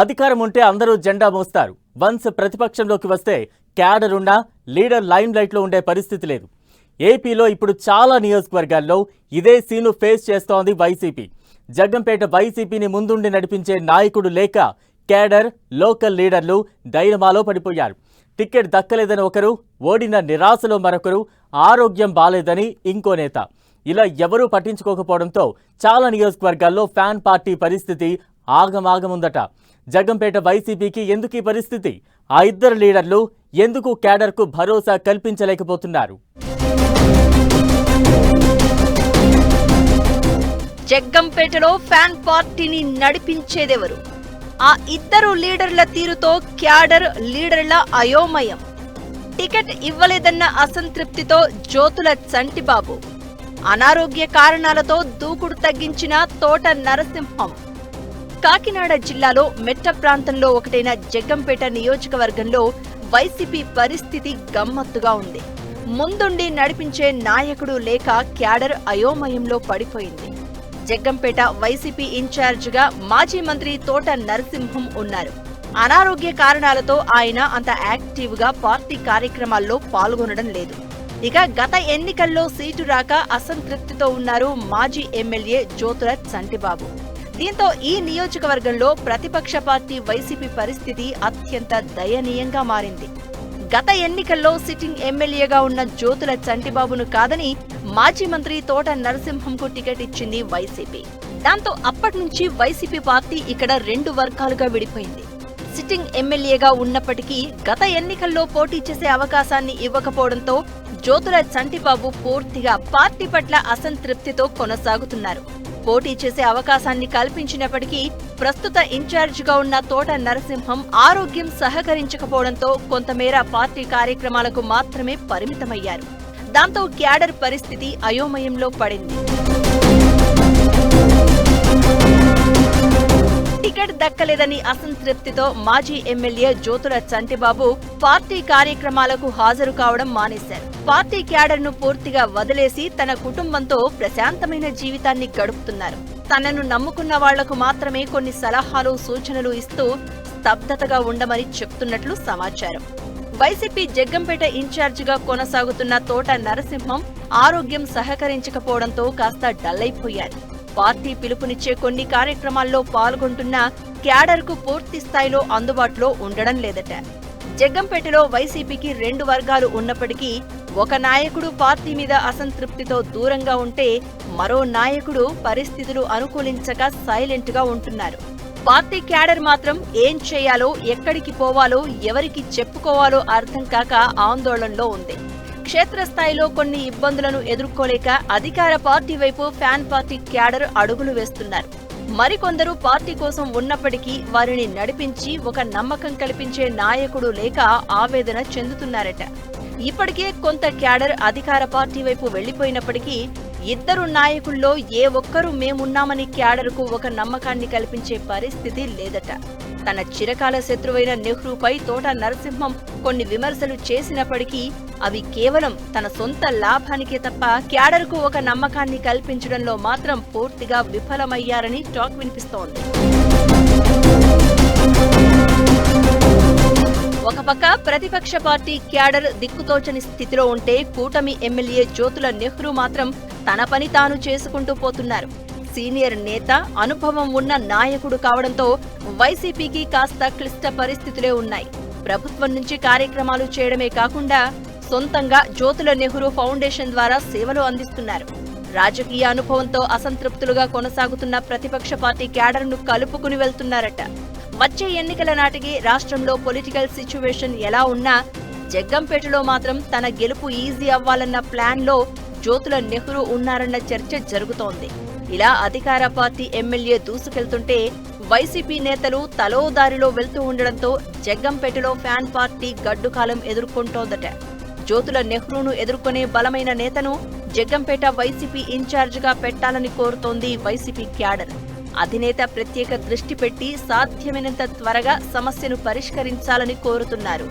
అధికారం ఉంటే అందరూ జెండా మోస్తారు. వన్స్ ప్రతిపక్షంలోకి వస్తే క్యాడర్ ఉన్నా లీడర్ లైమ్ లైట్లో ఉండే పరిస్థితి లేదు. ఏపీలో ఇప్పుడు చాలా నియోజకవర్గాల్లో ఇదే సీను ఫేస్ చేస్తోంది వైసీపీ. జగ్గంపేట వైసీపీని ముందుండి నడిపించే నాయకుడు లేక క్యాడర్ లోకల్ లీడర్లు డైనమాలో పడిపోయారు. టికెట్ దక్కలేదని ఒకరు ఓడిన నిరాశలో మరొకరు ఆరోగ్యం బాలేదని ఇంకో నేత. ఇలా ఎవరూ పట్టించుకోకపోవడంతో చాలా నియోజకవర్గాల్లో ఫ్యాన్ పార్టీ పరిస్థితి ఆగమాగముందట. జగ్గంపేట వైసీపీకి ఎందుకు ఈ పరిస్థితి? ఆ ఇద్దరు లీడర్లు ఎందుకు క్యాడర్కు భరోసా కల్పించలేకపోతున్నారు? జగ్గంపేటలో ఫ్యాన్ పార్టీని నడిపించేదెవరు? ఆ ఇద్దరు లీడర్ల తీరుతో క్యాడర్ లీడర్ల అయోమయం. టికెట్ ఇవ్వలేదన్న అసంతృప్తితో జ్యోతుల చంటిబాబు. అనారోగ్య కారణాలతో దూకుడు తగ్గించిన తోట నరసింహం. కాకినాడ జిల్లాలో మెట్ట ప్రాంతంలో ఒకటైన జగ్గంపేట నియోజకవర్గంలో వైసీపీ పరిస్థితి గమ్మత్తుగా ఉంది. ముందుండి నడిపించే నాయకుడు లేక క్యాడర్ అయోమయంలో పడిపోయింది. జగ్గంపేట వైసీపీ ఇన్ఛార్జిగా మాజీ మంత్రి తోట నరసింహం ఉన్నారు. అనారోగ్య కారణాలతో ఆయన అంత యాక్టివ్గా పార్టీ కార్యక్రమాల్లో పాల్గొనడం లేదు. ఇక గత ఎన్నికల్లో సీటు రాక అసంతృప్తితో ఉన్నారు మాజీ ఎమ్మెల్యే జ్యోతుల సంటిబాబు దీంతో ఈ నియోజకవర్గంలో ప్రతిపక్ష పార్టీ వైసీపీ పరిస్థితి అత్యంత దయనీయంగా మారింది. గత ఎన్నికల్లో సిట్టింగ్ ఎమ్మెల్యేగా ఉన్న జ్యోతుల చంటిబాబును కాదని మాజీ మంత్రి తోట నరసింహంకు టికెట్ ఇచ్చింది వైసీపీ. దాంతో అప్పటి నుంచి వైసీపీ పార్టీ ఇక్కడ రెండు వర్గాలుగా విడిపోయింది. సిట్టింగ్ ఎమ్మెల్యేగా ఉన్నప్పటికీ గత ఎన్నికల్లో పోటీ చేసే అవకాశాన్ని ఇవ్వకపోవడంతో జ్యోతుల చంటిబాబు పూర్తిగా పార్టీ పట్ల అసంతృప్తితో కొనసాగుతున్నారు. పోటీ చేసే అవకాశాన్ని కల్పించినప్పటికీ ప్రస్తుత ఇన్ఛార్జిగా ఉన్న తోట నరసింహం ఆరోగ్యం సహకరించకపోవడంతో కొంతమేర పార్టీ కార్యక్రమాలకు మాత్రమే పరిమితమయ్యారు. దాంతో క్యాడర్ పరిస్థితి అయోమయంలో పడింది. టికెట్ దక్కలేదని అసంతృప్తితో మాజీ ఎమ్మెల్యే జ్యోతుల చంటిబాబు పార్టీ కార్యక్రమాలకు హాజరు కావడం మానేశారు. పార్టీ క్యాడర్ను పూర్తిగా వదిలేసి తన కుటుంబంతో ప్రశాంతమైన జీవితాన్ని గడుపుతున్నారు. తనను నమ్ముకున్న వాళ్ళకు మాత్రమే కొన్ని సలహాలు సూచనలు ఇస్తూ స్తబ్దతగా ఉండమని చెప్తున్నట్లు సమాచారం. వైసీపీ జగ్గంపేట ఇన్ఛార్జిగా కొనసాగుతున్న తోట నరసింహం ఆరోగ్యం సహకరించకపోవడంతో కాస్త డల్ అయిపోయారు పార్టీ పిలుపునిచ్చే కొన్ని కార్యక్రమాల్లో పాల్గొంటున్న క్యాడర్కు పూర్తి స్థాయిలో అందుబాటులో ఉండడం లేదట. జగ్గంపేటలో వైసీపీకి రెండు వర్గాలు ఉన్నప్పటికీ ఒక నాయకుడు పార్టీ మీద అసంతృప్తితో దూరంగా ఉంటే మరో నాయకుడు పరిస్థితులు అనుకూలించక సైలెంట్గా ఉంటున్నారు. పార్టీ క్యాడర్ మాత్రం ఏం చేయాలో ఎక్కడికి పోవాలో ఎవరికి చెప్పుకోవాలో అర్థం కాక ఆందోళనలో ఉంది. క్షేత్రస్థాయిలో కొన్ని ఇబ్బందులను ఎదుర్కోలేక అధికార పార్టీ వైపు ఫ్యాన్ పార్టీ క్యాడర్ అడుగులు వేస్తున్నారు. మరికొందరు పార్టీ కోసం ఉన్నప్పటికీ వారిని నడిపించి ఒక నమ్మకం కల్పించే నాయకుడు లేక ఆవేదన చెందుతున్నారట. ఇప్పటికే కొంత క్యాడర్ అధికార పార్టీ వైపు వెళ్ళిపోయినప్పటికీ ఇద్దరు నాయకుల్లో ఏ ఒక్కరూ మేమున్నామని క్యాడర్కు ఒక నమ్మకాన్ని కల్పించే పరిస్థితి లేదట. తన చిరకాల శత్రువైన నెహ్రూపై తోట నరసింహం కొన్ని విమర్శలు చేసినప్పటికీ అవి కేవలం తన సొంత లాభానికే తప్ప క్యాడర్కు ఒక నమ్మకాన్ని కల్పించడంలో మాత్రం పూర్తిగా విఫలమయ్యారని టాక్ వినిపిస్తోంది. ఒక పక్క ప్రతిపక్ష పార్టీ క్యాడర్ దిక్కుతోచని స్థితిలో ఉంటే కూటమి ఎమ్మెల్యే జ్యోతుల నెహ్రూ మాత్రం తన పని తాను చేసుకుంటూ పోతున్నారు. సీనియర్ నేత అనుభవం ఉన్న నాయకుడు కావడంతో వైసీపీకి కాస్త క్లిష్ట పరిస్థితులే ఉన్నాయి. ప్రభుత్వం నుంచి కార్యక్రమాలు చేయడమే కాకుండా సొంతంగా జ్యోతుల నెహ్రూ ఫౌండేషన్ ద్వారా సేవలు అందిస్తున్నారు. రాజకీయ అనుభవంతో అసంతృప్తులుగా కొనసాగుతున్న ప్రతిపక్ష పార్టీ క్యాడర్ను కలుపుకుని వెళ్తున్నారట. వచ్చే ఎన్నికల నాటికి రాష్ట్రంలో పొలిటికల్ సిచ్యువేషన్ ఎలా ఉన్నా జగ్గంపేటలో మాత్రం తన గెలుపు ఈజీ అవ్వాలన్న ప్లాన్లో జ్యోతుల నెహ్రూ ఉన్నారన్న చర్చ జరుగుతోంది. ఇలా అధికార పార్టీ ఎమ్మెల్యే దూసుకెళ్తుంటే వైసీపీ నేతలు తలో దారిలో వెళ్తూ ఉండడంతో జగ్గంపేటలో ఫ్యాన్ పార్టీ గడ్డుకాలం ఎదుర్కొంటోందట. జ్యోతుల నెహ్రూను ఎదుర్కొనే బలమైన నేతను జగ్గంపేట వైసీపీ ఇన్ఛార్జిగా పెట్టాలని కోరుతోంది వైసీపీ క్యాడర్. అధినేత ప్రత్యేక దృష్టి పెట్టి సాధ్యమైనంత త్వరగా సమస్యను పరిష్కరించాలని కోరుతున్నారు.